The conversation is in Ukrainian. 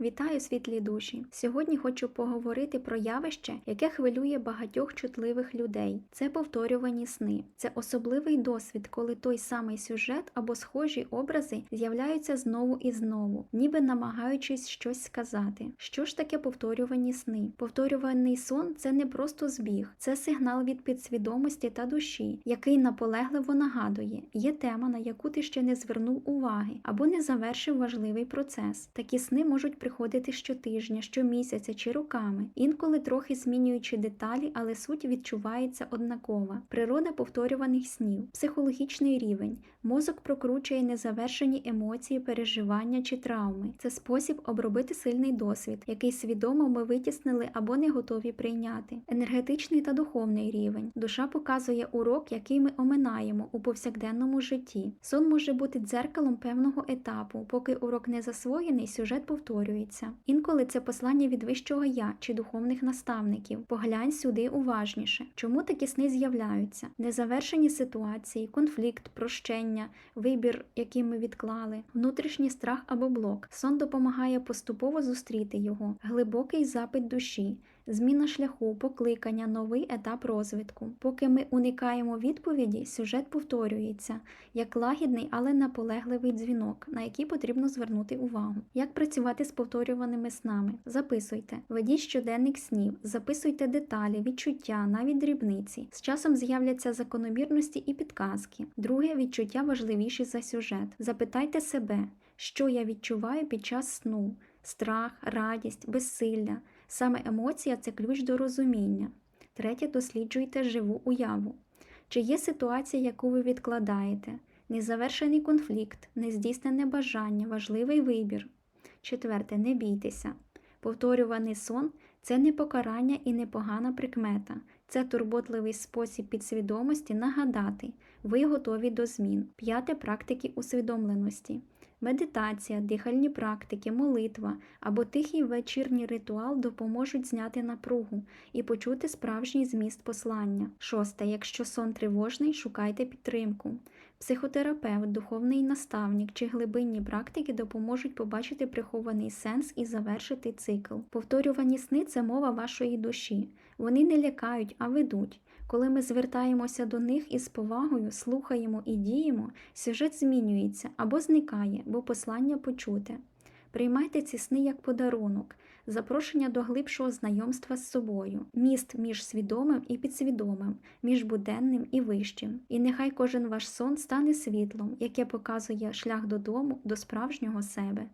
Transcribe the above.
Вітаю світлі душі! Сьогодні хочу поговорити про явище, яке хвилює багатьох чутливих людей. Це повторювані сни. Це особливий досвід, коли той самий сюжет або схожі образи з'являються знову і знову, ніби намагаючись щось сказати. Що ж таке повторювані сни? Повторюваний сон це не просто збіг, це сигнал від підсвідомості та душі, який наполегливо нагадує, є тема, на яку ти ще не звернув уваги або не завершив важливий процес. Такі сни можуть приходити щотижня, щомісяця чи роками, інколи трохи змінюючи деталі, але суть відчувається однакова. Природа повторюваних снів, психологічний рівень. Мозок прокручує незавершені емоції, переживання чи травми. Це спосіб обробити сильний досвід, який свідомо ми витіснили або не готові прийняти. Енергетичний та духовний рівень. Душа показує урок, який ми оминаємо у повсякденному житті. Сон може бути дзеркалом певного етапу, поки урок не засвоєний, сюжет повторюється. Інколи це послання від вищого я чи духовних наставників. Поглянь сюди уважніше. Чому такі сни з'являються? Незавершені ситуації, конфлікт, прощення, вибір, який ми відклали, внутрішній страх або блок. Сон допомагає поступово зустріти його, глибокий запит душі. Зміна шляху, покликання, новий етап розвитку. Поки ми уникаємо відповіді, сюжет повторюється як лагідний, але наполегливий дзвінок, на який потрібно звернути увагу. Як працювати з повторюваними снами? Записуйте, ведіть щоденник снів, записуйте деталі, відчуття, навіть дрібниці. З часом з'являться закономірності і підказки. Друге відчуття важливіші за сюжет. Запитайте себе, що я відчуваю під час сну: страх, радість, безсилля. Саме емоція це ключ до розуміння. Третє, досліджуйте живу уяву. Чи є ситуація, яку ви відкладаєте? Незавершений конфлікт, нездійснене бажання, важливий вибір. Четверте, не бійтеся. Повторюваний сон це не покарання і не погана прикмета. Це турботливий спосіб підсвідомості нагадати, ви готові до змін. П'яте практики усвідомленості. Медитація, дихальні практики, молитва або тихий вечірній ритуал допоможуть зняти напругу і почути справжній зміст послання. Шосте. Якщо сон тривожний, шукайте підтримку. Психотерапевт, духовний наставник чи глибинні практики допоможуть побачити прихований сенс і завершити цикл. Повторювані сни це мова вашої душі. Вони не лякають, а ведуть. Коли ми звертаємося до них із повагою, слухаємо і діємо, сюжет змінюється або зникає, бо послання почуте. Приймайте ці сни як подарунок, запрошення до глибшого знайомства з собою, міст між свідомим і підсвідомим, між буденним і вищим. І нехай кожен ваш сон стане світлом, яке показує шлях додому до справжнього себе.